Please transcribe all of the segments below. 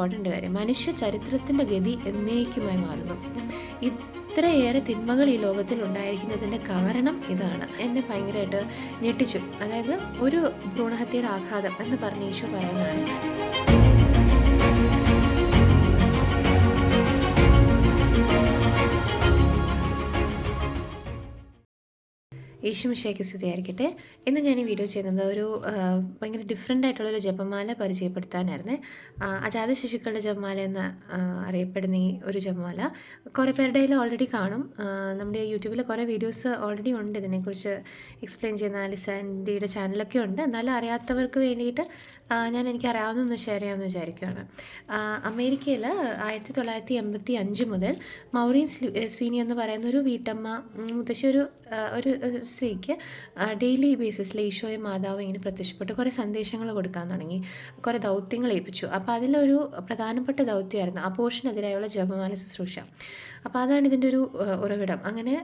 Important കാര്യം. മനുഷ്യ ചരിത്രത്തിന്റെ ഗതി എന്നേക്കുമായി മാറുന്നു. ഇത്രയേറെ തിന്മകൾ ഈ ലോകത്തിൽ ഉണ്ടായിരിക്കുന്നതിന്റെ കാരണം ഇതാണ്. എന്നെ ഭയങ്കരമായിട്ട് ഞെട്ടിച്ചു. അതായത് ഒരു ഭ്രൂണഹത്യയുടെ ആഘാതം എന്ന് പറഞ്ഞ് ഈശോ പറയുന്നതാണ്. യേശുമിശയ്ക്ക് സ്ഥിതിയായിരിക്കട്ടെ ഇന്ന് ഞാൻ ഈ വീഡിയോ ചെയ്യുന്നത് ഒരു ഭയങ്കര ഡിഫറെന്റ് ആയിട്ടുള്ളൊരു ജപമാല പരിചയപ്പെടുത്താനായിരുന്നു. അജാത ശിശുക്കളുടെ ജപമാല എന്ന് അറിയപ്പെടുന്ന ഈ ഒരു ജപമാല. കുറേ പേരുടെ ഓൾറെഡി കാണും. നമ്മുടെ യൂട്യൂബിൽ കുറേ വീഡിയോസ് ഓൾറെഡി ഉണ്ട്. ഇതിനെക്കുറിച്ച് എക്സ്പ്ലെയിൻ ചെയ്യുന്ന ആലിസ് ആന്റിയുടെ ചാനലൊക്കെ ഉണ്ട്. എന്നാലും അറിയാത്തവർക്ക് വേണ്ടിയിട്ട് ഞാൻ എനിക്ക് അറിയാവുന്നതൊന്ന് ഷെയർ ചെയ്യാമെന്ന് വിചാരിക്കുകയാണ് അമേരിക്കയിൽ ആയിരത്തി തൊള്ളായിരത്തി എൺപത്തി അഞ്ച് മുതൽ മൗറീൻ സ്വീനി എന്ന് പറയുന്ന ഒരു വീട്ടമ്മ മുത്തശ്ശി ഒരു ഒരു ഒരു ഡെയിലി ബേസിസിൽ ഈശോയെ മാതാവ് ഇങ്ങനെ പ്രത്യക്ഷപ്പെട്ട്. കുറേ സന്ദേശങ്ങൾ കൊടുക്കാൻ തുടങ്ങി. കുറേ ദൗത്യങ്ങൾ ഏൽപ്പിച്ചു. അപ്പോൾ അതിലൊരു പ്രധാനപ്പെട്ട ദൗത്യമായിരുന്നു അപോഷനെതിരായുള്ള ജപമാന ശുശ്രൂഷ. അപ്പോൾ അതാണ് ഇതിന്റെ ഒരു ഉറവിടം. അങ്ങനെ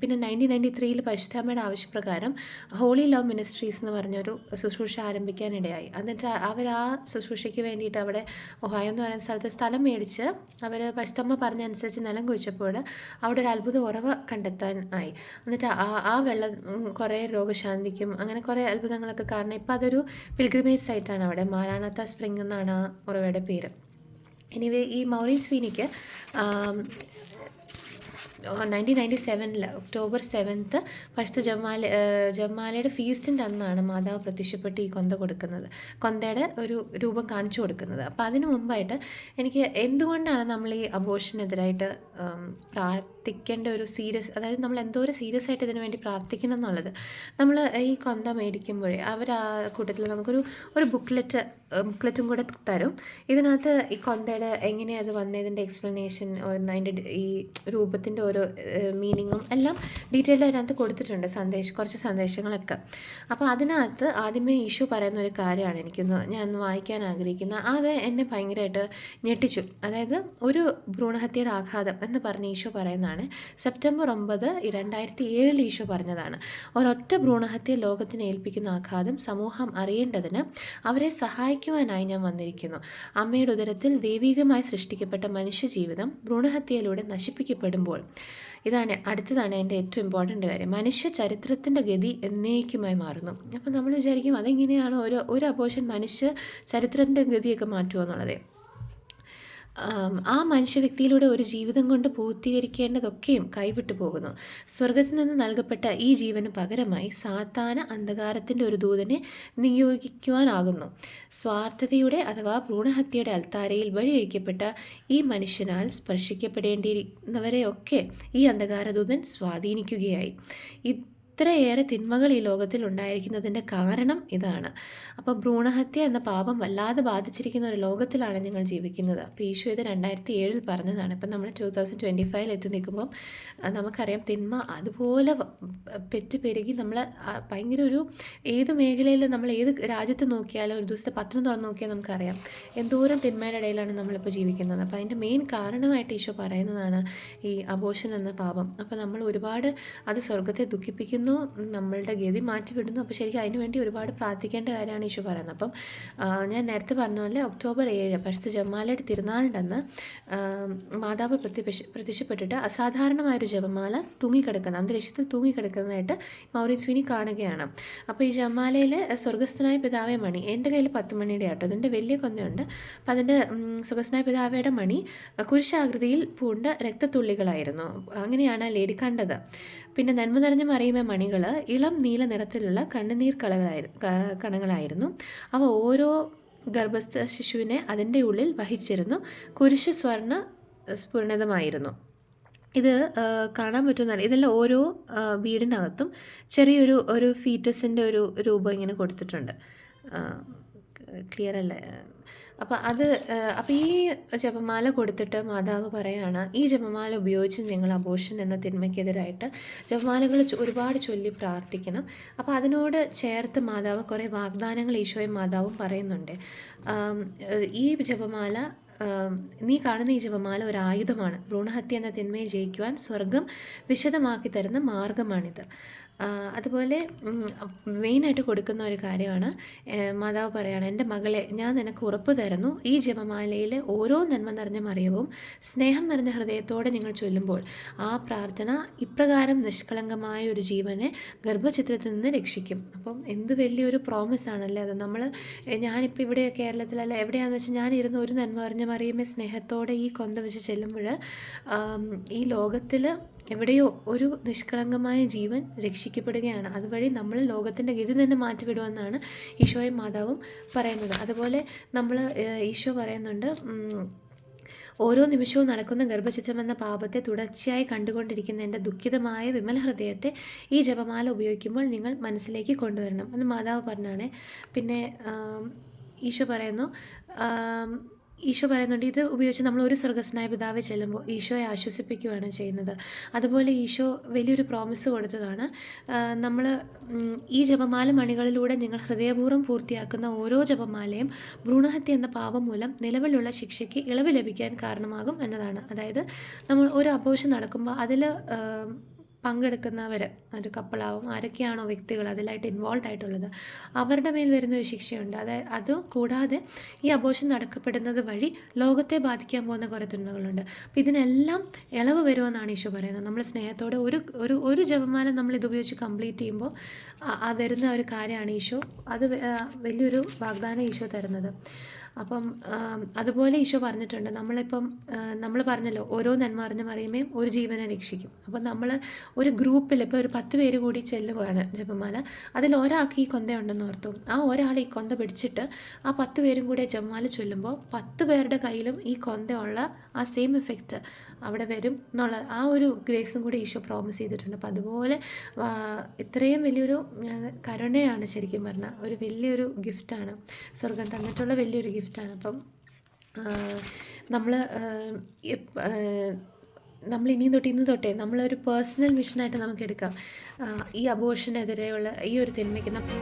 പിന്നെ നയന്റീൻ നയന്റി ത്രീയിൽ പരിശുദ്ധാമ്മയുടെ ആവശ്യപ്രകാരം ഹോളി ലവ് മിനിസ്ട്രീസ് എന്ന് പറഞ്ഞൊരു ശുശ്രൂഷ ആരംഭിക്കാനിടയായി. എന്നിട്ട് അവർ ആ ശുശ്രൂഷയ്ക്ക് വേണ്ടിയിട്ട് അവിടെ ഒഹായോ എന്ന് പറയുന്ന സ്ഥലത്ത് സ്ഥലം മേടിച്ച് അവർ പരിശുദ്ധമ്മ പറഞ്ഞനുസരിച്ച് നിലം കുഴിച്ചപ്പോൾ അവിടെ ഒരു അത്ഭുത ഉറവ കണ്ടെത്താൻ ആയി. എന്നിട്ട് ആ ആ വെള്ളം കുറേ രോഗശാന്തിക്കും അങ്ങനെ കുറേ അത്ഭുതങ്ങളൊക്കെ കാരണം ഇപ്പോൾ അതൊരു പിൽഗ്രിമേജ് സൈറ്റാണ് അവിടെ മാരാണത്ത സ്പ്രിംഗ് എന്നാണ് ആ ഉറവയുടെ പേര്. എനിവേ ഈ മൗറീസ് സ്വീനിക്ക് നയന്റീൻ നയന്റി സെവനിൽ ഒക്ടോബർ സെവൻത്ത് ഫസ്റ്റ് ജമാല ജമാലയുടെ ഫീസ്റ്റിന്റെ അന്നാണ് മാതാവ് പ്രത്യക്ഷപ്പെട്ട് ഈ കൊന്ത കൊടുക്കുന്നത്. കൊന്തയുടെ ഒരു രൂപം കാണിച്ചു കൊടുക്കുന്നത്. അപ്പോൾ അതിനു മുമ്പായിട്ട് എനിക്ക് എന്തുകൊണ്ടാണ് നമ്മൾ ഈ അബോഷനെതിരായിട്ട് പ്രാർത്ഥിക്കേണ്ട ഒരു സീരിയസ് അതായത് നമ്മൾ എന്തോ ഒരു സീരിയസ് ആയിട്ട് ഇതിനു വേണ്ടി പ്രാർത്ഥിക്കണം എന്നുള്ളത് നമ്മൾ ഈ കൊന്ത മേടിക്കുമ്പോഴേ അവർ ആ കൂട്ടത്തിൽ നമുക്കൊരു ഒരു ബുക്ക്ലെറ്റ് ബുക്ക്ലെറ്റും കൂടെ തരും. ഇതിനകത്ത് ഈ കൊന്തയുടെ എങ്ങനെയാണ് അത് വന്നതിന്റെ എക്സ്പ്ലനേഷൻ അതിന്റെ ഈ രൂപത്തിന്റെ ഓരോ മീനിങ്ങും എല്ലാം ഡീറ്റെയിൽഡ് അതിനകത്ത് കൊടുത്തിട്ടുണ്ട് സന്ദേശം കുറച്ച് സന്ദേശങ്ങളൊക്കെ. അപ്പോൾ അതിനകത്ത് ആദ്യമേ ഈശോ പറയുന്ന ഒരു കാര്യമാണ് എനിക്കൊന്ന് ഞാൻ വായിക്കാൻ ആഗ്രഹിക്കുന്നത് അത് എന്നെ ഭയങ്കരമായിട്ട് ഞെട്ടിച്ചു. അതായത് ഒരു ഭ്രൂണഹത്യയുടെ ആഘാതം എന്ന് പറഞ്ഞ് ഈശോ പറയുന്നതാണ്. സെപ്റ്റംബർ ഒമ്പത് രണ്ടായിരത്തി ഏഴിൽ ഈശോ പറഞ്ഞതാണ്. ഒരൊറ്റ ഭ്രൂണഹത്യ ലോകത്തിന് ഏൽപ്പിക്കുന്ന ആഘാതം സമൂഹം അറിയേണ്ടതിന് അവരെ സഹായിക്കുവാനായി ഞാൻ വന്നിരിക്കുന്നു. അമ്മയുടെ ഉദരത്തിൽ ദൈവികമായി സൃഷ്ടിക്കപ്പെട്ട മനുഷ്യജീവിതം ഭ്രൂണഹത്യയിലൂടെ നശിപ്പിക്കപ്പെടുമ്പോൾ. ഇതാണ് അടുത്തതാണ് എന്റെ ഏറ്റവും ഇമ്പോർട്ടന്റ് കാര്യം. മനുഷ്യ ചരിത്രത്തിന്റെ ഗതി എന്നേക്കുമായി മാറുന്നു. അപ്പോൾ നമ്മൾ വിചാരിക്കും അതെങ്ങനെയാണ് ഒരു ഒരു അപോഷൻ മനുഷ്യ ചരിത്രത്തിന്റെ ഗതിയൊക്കെ മാറ്റുമോ എന്നുള്ളത്. ആം, മനുഷ്യ വ്യക്തിയിലൂടെ ഒരു ജീവിതം കൊണ്ട് പൂർത്തീകരിക്കേണ്ടതൊക്കെയും കൈവിട്ടു പോകുന്നു. സ്വർഗത്തിൽ നിന്ന് നൽകപ്പെട്ട ഈ ജീവന് പകരമായി സാത്താന അന്ധകാരത്തിന്റെ ഒരു ദൂതനെ നിയോഗിക്കുവാനാകുന്നു. സ്വാർത്ഥതയുടെ അഥവാ ഭ്രൂണഹത്യയുടെ അൽത്താരയിൽ വഴിയൊഴിക്കപ്പെട്ട ഈ മനുഷ്യനാൽ സ്പർശിക്കപ്പെടേണ്ടിയിരുന്നവരെയൊക്കെ ഈ അന്ധകാരദൂതൻ സ്വാധീനിക്കുകയായി. ഇത്രയേറെ തിന്മകൾ ഈ ലോകത്തിൽ ഉണ്ടായിരിക്കുന്നതിന്റെ കാരണം ഇതാണ്. അപ്പോൾ ഭ്രൂണഹത്യ എന്ന പാപം വല്ലാതെ ബാധിച്ചിരിക്കുന്ന ഒരു ലോകത്തിലാണ് ഞങ്ങൾ ജീവിക്കുന്നത്. അപ്പോൾ ഈശോ ഇത് രണ്ടായിരത്തി ഏഴിൽ പറഞ്ഞതാണ്. ഇപ്പം നമ്മൾ ടു തൗസൻഡ് ട്വന്റി ഫൈവിൽ എത്തി നിൽക്കുമ്പം നമുക്കറിയാം തിന്മ അതുപോലെ പെറ്റ് പെരുകി നമ്മൾ ഭയങ്കര ഒരു ഏത് മേഖലയിൽ നമ്മൾ ഏത് രാജ്യത്ത് നോക്കിയാലും ഒരു ദിവസത്തെ പത്രം തുറന്ന് നോക്കിയാൽ നമുക്കറിയാം എന്തോരം തിന്മയുടെ ഇടയിലാണ് നമ്മളിപ്പോൾ ജീവിക്കുന്നത്. അപ്പോൾ അതിന്റെ മെയിൻ കാരണമായിട്ട് ഈശോ പറയുന്നതാണ് ഈ അബോഷൻ എന്ന പാപം. അപ്പോൾ നമ്മൾ ഒരുപാട് അത് സ്വർഗത്തെ ദുഃഖിപ്പിക്കുന്നു നമ്മളുടെ ഗതി മാറ്റിവിടുന്നു അപ്പോൾ ശരിക്കും അതിന് വേണ്ടി ഒരുപാട് പ്രാർത്ഥിക്കേണ്ട കാര്യമാണ് ഈശോ പറയുന്നത്. അപ്പം ഞാൻ നേരത്തെ പറഞ്ഞ പോലെ ഒക്ടോബർ ഏഴ് പരിശുദ്ധ ജമാലയുടെ തിരുനാളിന്റെന്ന് മാതാവ് പ്രത്യക്ഷ പ്രത്യക്ഷപ്പെട്ടിട്ട് അസാധാരണമായൊരു ജപമാല തൂങ്ങിക്കിടക്കുന്ന അന്തരീക്ഷത്തിൽ തൂങ്ങിക്കിടക്കുന്നതായിട്ട് മൗരീസ്വിനി കാണുകയാണ്. അപ്പോൾ ഈ ജമാലയിൽ സ്വർഗസ്ഥനായ പിതാവേ മണി എന്റെ കയ്യിൽ പത്ത് മണിയുടെ ആട്ടോ അതിന്റെ വലിയ കൊന്നയുണ്ട്. അപ്പോൾ അതിന്റെ സ്വർഗസ്ഥനായ പിതാവയുടെ മണി കുരിശാകൃതിയിൽ പൂണ്ട രക്തത്തുള്ളികളായിരുന്നു. അങ്ങനെയാണ് ലേഡി കണ്ടത്. പിന്നെ നന്മ നിറഞ്ഞ മറിയുമ മണികൾ ഇളം നീല നിറത്തിലുള്ള കണ്ണുനീർ കളകളായിരുന്നു കണങ്ങളായിരുന്നു. അവ ഓരോ ഗർഭസ്ഥ ശിശുവിനെ അതിന്റെ ഉള്ളിൽ വഹിച്ചിരുന്നു. കുരിശ് സ്വർണ സ്ഫുരണതമായിരുന്നു. ഇത് കാണാൻ പറ്റുന്നതാണ് ഇതെല്ലാം ഓരോ വീടിനകത്തും ചെറിയൊരു ഒരു ഫീറ്റസിന്റെ ഒരു രൂപം ഇങ്ങനെ കൊടുത്തിട്ടുണ്ട്. ക്ലിയർ അല്ലേ അപ്പോൾ അത് അപ്പോൾ ഈ ജപമാല കൊടുത്തിട്ട് മാതാവ് പറയാണ് ഈ ജപമാല ഉപയോഗിച്ച് നിങ്ങൾ അബോഷൻ എന്ന തിന്മയ്ക്കെതിരായിട്ട് ജപമാലകൾ ഒരുപാട് ചൊല്ലി പ്രാർത്ഥിക്കണം. അപ്പോൾ അതിനോട് ചേർത്ത് മാതാവ് കുറേ വാഗ്ദാനങ്ങൾ ഈശോയും മാതാവും പറയുന്നുണ്ട്. ഈ ജപമാല നീ കാണുന്ന ഈ ജപമാല ഒരു ആയുധമാണ് ഭ്രൂണഹത്യ എന്ന തിന്മയെ ജയിക്കുവാൻ സ്വർഗം വിശദമാക്കി തരുന്ന മാർഗമാണിത്. അതുപോലെ മെയിനായിട്ട് കൊടുക്കുന്ന ഒരു കാര്യമാണ് മാതാവ് പറയുകയാണ് എന്റെ മകളെ ഞാൻ നിനക്ക് ഉറപ്പ് തരുന്നു. ഈ ജപമാലയിലെ ഓരോ നന്മ നിറഞ്ഞ മറിയവും സ്നേഹം നിറഞ്ഞ ഹൃദയത്തോടെ നിങ്ങൾ ചൊല്ലുമ്പോൾ ആ പ്രാർത്ഥന ഇപ്രകാരം നിഷ്കളങ്കമായ ഒരു ജീവനെ ഗർഭചിത്രത്തിൽ നിന്ന് രക്ഷിക്കും. അപ്പം എന്ത് വലിയൊരു പ്രോമിസ് ആണല്ലേ അത്. നമ്മൾ ഞാനിപ്പോൾ ഇവിടെ കേരളത്തിലല്ല എവിടെയാണെന്ന് വെച്ചാൽ ഞാനിരുന്ന് ഒരു നന്മ പറഞ്ഞ മറിയമ്മ സ്നേഹത്തോടെ ഈ കൊന്ത വെച്ച് ചെല്ലുമ്പോൾ ഈ ലോകത്തിൽ എവിടെയോ ഒരു നിഷ്കളങ്കമായ ജീവൻ രക്ഷിക്കപ്പെടുകയാണ്. അതുവഴി നമ്മൾ ലോകത്തിന്റെ ഗതി തന്നെ മാറ്റിവിടുമെന്നാണ് ഈശോയും മാതാവും പറയുന്നത്. അതുപോലെ നമ്മൾ ഈശോ പറയുന്നുണ്ട് ഓരോ നിമിഷവും നടക്കുന്ന ഗർഭചിത്രം എന്ന പാപത്തെ തുടർച്ചയായി കണ്ടുകൊണ്ടിരിക്കുന്ന എന്റെ ദുഃഖിതമായ വിമല ഹൃദയത്തെ ഈ ജപമാല ഉപയോഗിക്കുമ്പോൾ നിങ്ങൾ മനസ്സിലേക്ക് കൊണ്ടുവരണം എന്ന് മാതാവ് പറഞ്ഞാണ്. പിന്നെ ഈശോ പറയുന്നു ഈശോ പറയുന്നുണ്ട് ഇത് ഉപയോഗിച്ച് നമ്മൾ ഒരു സ്വർഗസ്നായ പിതാവ് ചെല്ലുമ്പോൾ ഈശോയെ ആശ്വസിപ്പിക്കുകയാണ് ചെയ്യുന്നത്. അതുപോലെ ഈശോ വലിയൊരു പ്രോമിസ് കൊടുത്തതാണ്. നമ്മൾ ഈ ജപമാല മണികളിലൂടെ നിങ്ങൾ ഹൃദയപൂർവം പൂർത്തിയാക്കുന്ന ഓരോ ജപമാലയും ഭ്രൂണഹത്യ എന്ന പാപം മൂലം നിലവിലുള്ള ശിക്ഷയ്ക്ക് ഇളവ് ലഭിക്കാൻ കാരണമാകും എന്നതാണ്. അതായത് നമ്മൾ ഒരു അപോഷം നടക്കുമ്പോൾ അതിൽ പങ്കെടുക്കുന്നവർ ഒരു കപ്പിളാവും ആരൊക്കെയാണോ വ്യക്തികൾ അതിലായിട്ട് ഇൻവോൾവ് ആയിട്ടുള്ളത്? അവരുടെ മേൽ വരുന്ന ഒരു ശിക്ഷയുണ്ട്. അതായത് അത് കൂടാതെ ഈ അബോഷൻ നടക്കപ്പെടുന്നത് വഴി ലോകത്തെ ബാധിക്കാൻ പോകുന്ന കുറേ തിന്മകളുണ്ട്. അപ്പം ഇതിനെല്ലാം ഇളവ് വരുമെന്നാണ് ഈശോ പറയുന്നത്. നമ്മൾ സ്നേഹത്തോടെ ഒരു ഒരു ഒരു ജപമാനം നമ്മൾ ഇതുപയോഗിച്ച് കംപ്ലീറ്റ് ചെയ്യുമ്പോൾ ആ- വരുന്ന ഒരു കാര്യമാണ് ഈശോ അത് വലിയൊരു വാഗ്ദാനം ഈശോ തരുന്നത്. അപ്പം അതുപോലെ ഈശോ പറഞ്ഞിട്ടുണ്ട് നമ്മളിപ്പം നമ്മൾ പറഞ്ഞല്ലോ ഓരോ നന്മ മറിയുമേയും ഒരു ജീവനെ രക്ഷിക്കും. അപ്പം നമ്മൾ ഒരു ഗ്രൂപ്പിൽ ഇപ്പോൾ ഒരു പത്ത് പേര് കൂടി ചെല്ലുകയാണ് ജപമാല അതിൽ ഒരാൾക്ക് ഈ കൊന്ത ഉണ്ടെന്ന് ഓർത്തു. ആ ഒരാൾ ഈ കൊന്ത പിടിച്ചിട്ട് ആ പത്ത് പേരും കൂടി ജപമാല ചൊല്ലുമ്പോൾ പത്ത് പേരുടെ കയ്യിലും ഈ കൊന്തയുള്ള ആ സെയിം എഫക്റ്റ് അവിടെ വരും എന്നുള്ള ആ ഒരു ഗ്രേസും കൂടി ഈശോ പ്രോമിസ് ചെയ്തിട്ടുണ്ട്. അപ്പം അതുപോലെ ഇത്രയും വലിയൊരു കരുണയാണ് ശരിക്കും പറഞ്ഞാൽ ഒരു വലിയൊരു ഗിഫ്റ്റാണ് സ്വർഗം തന്നിട്ടുള്ള വലിയൊരു ഗിഫ്റ്റാണ്. അപ്പം നമ്മൾ നമ്മൾ ഇനിയും തൊട്ട് ഇന്ന് തൊട്ടേ നമ്മളൊരു പേഴ്സണൽ മിഷനായിട്ട് നമുക്ക് എടുക്കാം ഈ അബോഷനെതിരെയുള്ള ഈ ഒരു തിന്മയ്ക്ക് നമ്മൾ